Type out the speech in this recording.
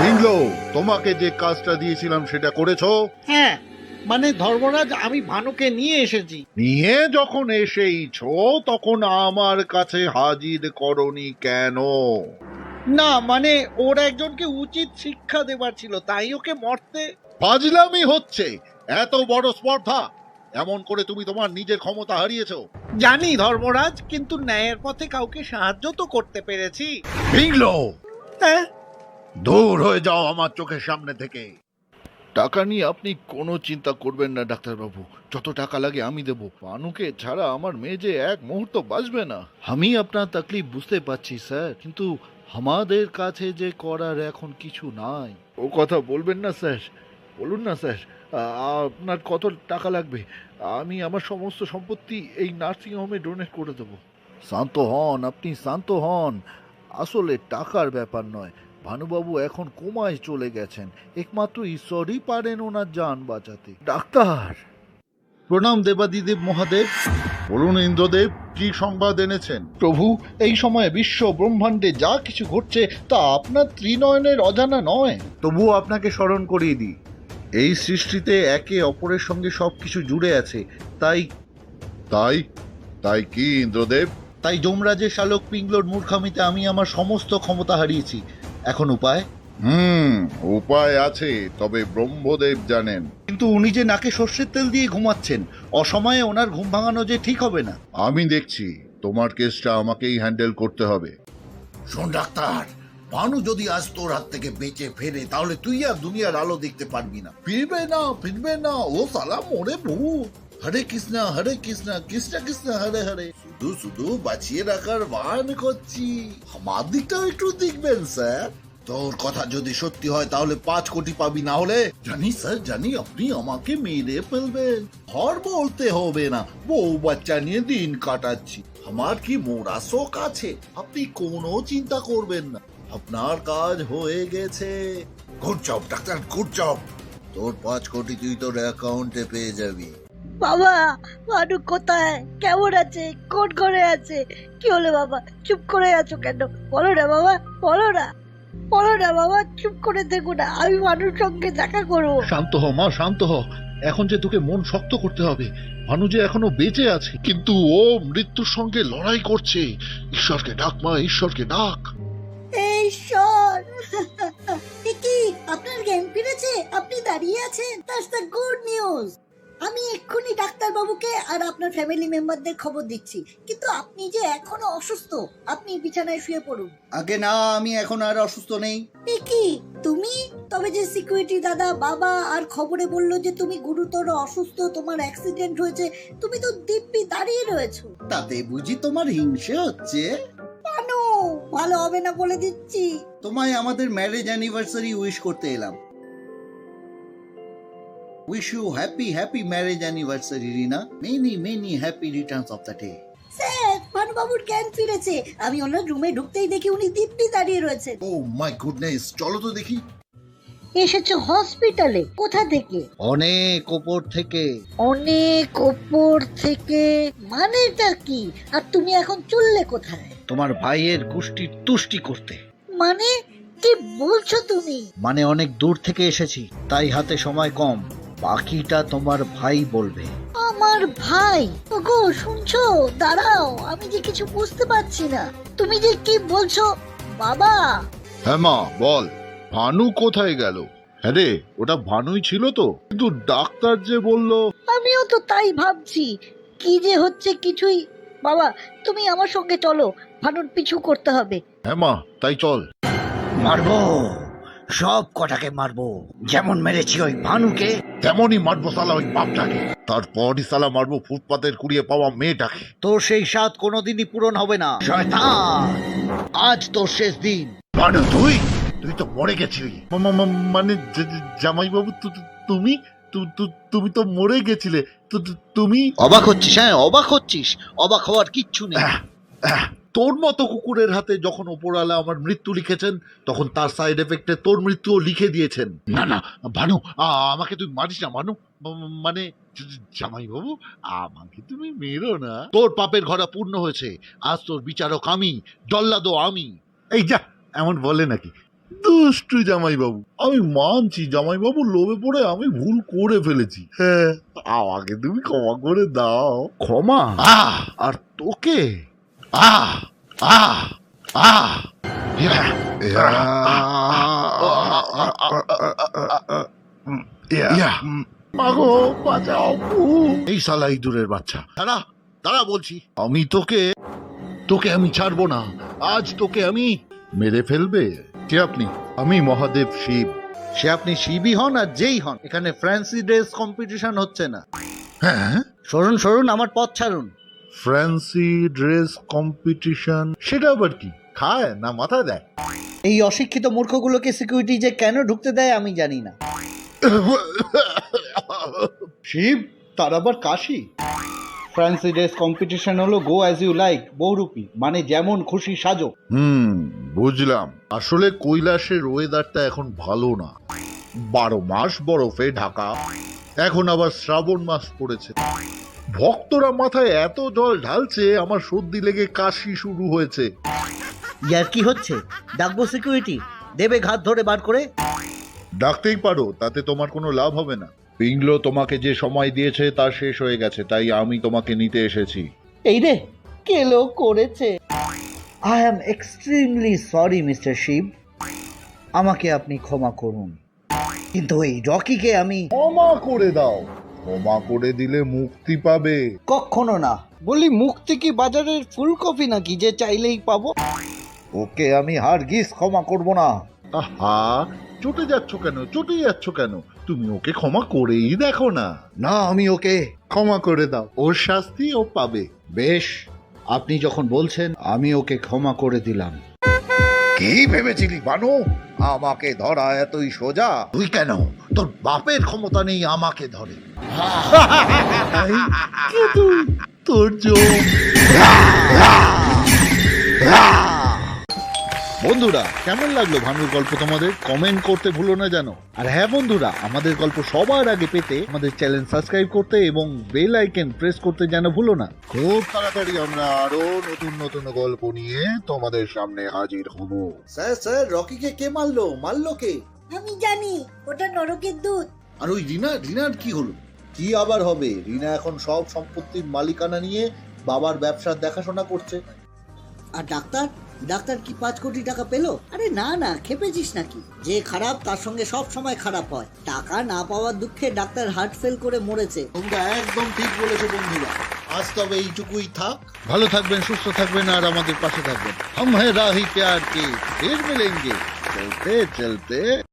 পিংলো তোমাকে যে কাজটা দিয়েছিলাম সেটা করেছ? হ্যাঁ মানে ধর্মরাজ আমি ভানুকে নিয়ে এসেছি। নিয়ে যখন এসেইছো তখন আমার কাছে হাজির করনি কেন? না মানে ওর একজনকে উচিত শিক্ষা দেবার ছিল তাই ওকে মরতে ফাজলামি হচ্ছে এত বড় স্পর্ধা। এমন করে তুমি তোমার নিজের ক্ষমতা হারিয়েছো। জানি ধর্মরাজ কিন্তু ন্যায়ের পথে কাউকে সাহায্য তো করতে পেরেছি। পিংলো হ্যাঁ? দূর হয়ে যাও আমার চোখের সামনে থেকে। টাকা নিয়ে আপনি কোনো চিন্তা করবেন না, ডাক্তারবাবু। যত টাকা লাগে আমি দেব। পানুকে ছাড়া আমার মেয়ে যে এক মুহূর্ত বাঁচবে না। আমি আপনার তাকলিফ বুঝতে পারছি, স্যার। কিন্তু আমাদের কাছে যে করার এখন কিছু নাই। ও কথা বলবেন না, স্যার। বলুন না, স্যার। আপনার কত টাকা লাগবে? আমি আমার সমস্ত সম্পত্তি এই নার্সিং হোমে ডোনেট করে দেবো। শান্ত হন, আপনি শান্ত হন। আসলে টাকার ব্যাপার নয়। ভানুবাবু এখন কোমায় চলে গেছেন। একমাত্র ঈশ্বরই পারেন ওনার যান বাঁচাতে। ডাক্তার! প্রণাম দেবাদিদেব মহাদেব। বলুন ইন্দ্রদেব কি সংবাদ এনেছেন? প্রভু এই সময়ে বিশ্ব ব্রহ্মাণ্ডে যা কিছু ঘটছে তা আপনার ত্রিনয়নের অজানা নয়। তবুও আপনাকে স্মরণ করিয়ে দিই এই সৃষ্টিতে একে অপরের সঙ্গে সব কিছু জুড়ে আছে। তাই তাই? তাই কি ইন্দ্রদেব? তাই যমরাজের শালক পিংলোর মূর্খামিতে আমি আমার সমস্ত ক্ষমতা হারিয়েছি। এখন উপায়? হুম উপায় আছে তবে ব্রহ্মদেব জানেন। কিন্তু উনি যে নাকে সর্ষের তেল দিয়ে ঘুমাচ্ছেন অসময়ে ওনার ঘুম ভাঙানো যে ঠিক হবে না। আমি দেখছি তোমার কেসটা আমাকেই হ্যান্ডেল করতে হবে। শোন ডাক্তার ভানু যদি আজ তোর হাত থেকে বেঁচে ফেরে তাহলে তুই আর দুনিয়ার আলো দেখতে পারবি না। ফিরবে না ফিরবে না ও সালা মোরে ভূত হরে কৃষ্ণ হরে কৃষ্ণ কৃষ্ণ কৃষ্ণ, হরে হরে। শুধু শুধু বাঁচিয়ে রাখার বান করছি। আমার দিকটাও একটু দেখবেন, স্যার। তোর কথা যদি সত্যি হয়, তাহলে পাঁচ কোটি পাবি। না হলে, জানি, স্যার, জানি আপনি আমাকে মেরে ফেলবেন। ঘর বলতে হবে না, বউ বাচ্চা নিয়ে দিন কাটাচ্ছি। আমার কি মোরা শোক আছে? আপনি কোনো চিন্তা করবেন না। আপনার কাজ হয়ে গেছে। Good job, doctor, good job. তোর পাঁচ কোটি তুই তোর অ্যাকাউন্টে পেয়ে যাবি। বাবা মানু কোথায়? কেমন আছে? কোন ঘরে আছে? কি হলো বাবা? চুপ করে আছো কেন? বলো না বাবা বলো না। বলো না বাবা চুপ করে দেখো না। আমি মানুষ সঙ্গে দেখা করব। শান্ত হ মা শান্ত হ এখন যে তোকে মন শক্ত করতে হবে ভানু যে এখনও বেঁচে আছে কিন্তু ও মৃত্যুর সঙ্গে লড়াই করছে। ঈশ্বরকে ডাক মা ঈশ্বরকে ডাক। ঈশ্বর! কি আপনার জ্ঞান ফিরেছে? আপনি দাঁড়িয়ে আছেন? দ্যাটস দ্য গুড নিউজ আমি এক্ষুনি ডাক্তার বাবুকে আর আপনার ফ্যামিলি মেম্বারদের খবর দিচ্ছি। কিন্তু আপনি যে এখনও অসুস্থ আপনি বিছানায় শুয়ে পড়ুন। আগে না আমি এখন আর অসুস্থ নেই। এ কি? তুমি? তবে যে সিকিউরিটি দাদা বাবা আর খবরে বলল যে তুমি গুরুতর অসুস্থ তোমার অ্যাক্সিডেন্ট হয়েছে তুমি তো দিব্যি দাঁড়িয়ে রয়েছো। তাতে বুঝি তোমার হিংসে হচ্ছে? কেন? ভালো হবে না বলে দিচ্ছি। তোমায় আমাদের ম্যারেজ অ্যানিভার্সারি উইশ করতে এলাম। Wish you happy happy marriage anniversary Rina many many happy returns of the day sir ভানুবাবুর জ্ঞান ফিরেছে। আমি ওনার রুমে ঢুকতেই দেখি উনি দিব্যি দাঁড়িয়ে রয়েছেন। ও মাই গুডনেস চলো তো দেখি। এসেছ হসপিটালে। কোথা থেকে? অনেক ওপর থেকে। অনেক ওপর থেকে? মানেটা কি? আর তুমি এখন চললে কোথায়? তোমার ভাইয়ের কুষ্টির তুষ্টি করতে। মানে কি বলছো তুমি? মানে অনেক দূর থেকে এসেছি তাই হাতে সময় কম। বাকিটা তোমার ভাই বলবে। আমার ভাই? ওগো শুনছো? দাঁড়াও আমি যে কিছু বুঝতে পারছি না। তুমি যে কি বলছো? বাবা! হ্যাঁ মা বল। ভানু কোথায় গেল? হ্যাঁ রে ওটা ভানুই ছিল তো। কিন্তু ডাক্তার যে বলল আমিও তো তাই ভাবছি। কি যে হচ্ছে কিছুই? বাবা তুমি আমার সঙ্গে চলো। ভানুর পিছু করতে হবে। হ্যাঁ মা তাই চল। মারবো। সব কটাকে মারবো। যেমন মেরেছি ওই ভানুকে তেমনই মারবো সালা ওই বাপটাকে। তারপরই সালা মারবো ফুটপাতের কুড়িয়ে পাওয়া মেয়েটাকে। তোর সেই স্বাদ কোনোদিনই পূরণ হবে না শয়তান। আজ তোর শেষ দিন। ভানু তুই? তুই তো মরে গেছিলি। মানে জামাই বাবু তুমি? তুমি তো মরে গেছিলে। তুমি? অবাক হচ্ছিস হ্যাঁ অবাক হচ্ছিস। অবাক হওয়ার কিচ্ছু নেই। তোর মতো কুকুরের হাতে যখন ওপরওয়ালা আমার মৃত্যু লিখেছেন তখন তার সাইড এফেক্টে তোর মৃত্যুও লিখে দিয়েছেন। না না ভানু। আমাকে তুই মারিস না ভানু। মানে জামাই বাবু আমাকে তুমি মেরো না। তোর পাপের ঘরা পূর্ণ হয়েছে আজ তোর বিচারক আমি জল্লাদও আমি। এই যা এমন বলে নাকি? দুষ্টু জামাইবাবু আমি মানছি জামাইবাবু লোভে পড়ে আমি ভুল করে ফেলেছি। হ্যাঁ আমাকে তুমি ক্ষমা করে দাও। ক্ষমা? আর তোকে? আহ আহ আহ ইয়া, ইয়া, ইয়া, মাগো বাঁচাও এই শালা ইঁদুরের বাচ্চা। দাঁড়া দাঁড়া বলছি। আমি তোকে তোকে আমি ছাড়বো না। আজ তোকে আমি মেরে ফেলবে। কে আপনি আমি মহাদেব শিব। সে আপনি শিবই হন আর যেই হন। এখানে ফ্যান্সি ড্রেস কম্পিটিশন হচ্ছে না। হ্যাঁ? সরুন সরুন আমার পথ ছাড়ুন। ফ্যান্সি ড্রেস কম্পিটিশন সেটা আবার কি? খায় না মাথা দেয়? এই অশিক্ষিত মূর্খগুলোকে সিকিউরিটি যে কেন ঢুকতে দেয় আমি জানি না। শিব তার আবার কাশি? ফ্যান্সি ড্রেস কম্পিটিশন হলো গো অ্যাজ ইউ লাইক বহুরূপী মানে যেমন খুশি সাজো। হুম বুঝলাম। আসলে কৈলাসের ওয়েদারটা এখন ভালো না। বারো মাস বরফে ঢাকা এখন আবার শ্রাবণ মাস পড়েছে। ভক্তরা মাথায় এত জল ঢালছে আমার সর্দি লেগে কাশি শুরু হয়েছে। ইয়ার কি হচ্ছে? ডাকবো সিকিউরিটি দেবে ঘাত ধরে বার করে? ডাকতেই পারো তাতে তোমার কোনো লাভ হবে না। পিংলো তোমাকে যে সময় দিয়েছে তা শেষ হয়ে গেছে তাই আমি তোমাকে নিতে এসেছি। এই রে কে কেলো করেছে? I am extremely sorry mister Shiv. আমাকে আপনি ক্ষমা করুন। কিন্তু এই রকিকে আমি ক্ষমা করে দাও। ক্ষমা করে দিলে মুক্তি পাবে। কখনো না। বলি মুক্তি কি বাজারের ফুলকপি নাকি যে চাইলেই পাবো? ওকে আমি হারগিজ ক্ষমা করব না। আহা চটে যাচ্ছ কেন? চটে যাচ্ছ কেন? তুমি ওকে ক্ষমা করেই দেখো না। না আমি ওকে ক্ষমা করে দাও। ওর শাস্তি ও পাবে। বেশ আপনি যখন বলছেন আমি ওকে ক্ষমা করে দিলাম। কি ভেবেছিলি বানু? আমাকে ধরা এতই সোজা। তুই কেন? তোর বাপের ক্ষমতা নেই আমাকে ধরে। তোর বন্ধুরা কেমন লাগল ভানুর গল্প তোমাদের? কমেন্ট করতে ভুলো না জানো? আর হ্যাঁ বন্ধুরা আমাদের গল্প সবার আগে পেতে আমাদের চ্যানেল সাবস্ক্রাইব করতে এবং বেল আইকন প্রেস করতে যেন ভুলো না। খুব তাড়াতাড়ি আমরা আরও নতুন নতুন গল্প নিয়ে তোমাদের সামনে হাজির হব। স্যার স্যার রকিকে কে মারলো? মারলো কে? আমি জানি ওটা নরকের দুধ। আর ওই রিনা রিনার কি হলো? কি আবার হবে? রিনা এখন সব সম্পত্তির মালিকানা নিয়ে বাবার ব্যবসার দেখাশোনা করছে। আর ডাক্তার? ডাক্তার কি পাঁচ কোটি টাকা পেল? আরে না না খেপেছিস নাকি? যে খারাপ তার সঙ্গে সব সময় খারাপ হয়। টাকা না পাওয়ার দুঃখে ডাক্তার হার্ট ফেল করে মরেছে। তোমরা একদম ঠিক বলেছ বন্ধুরা। আজ তবে এইটুকুই থাক। ভালো থাকবেন সুস্থ থাকবেন আর আমাদের পাশে থাকবেন। হম রাহি প্যার কে। ফের মিলেঙ্গে। চলতে চলতে।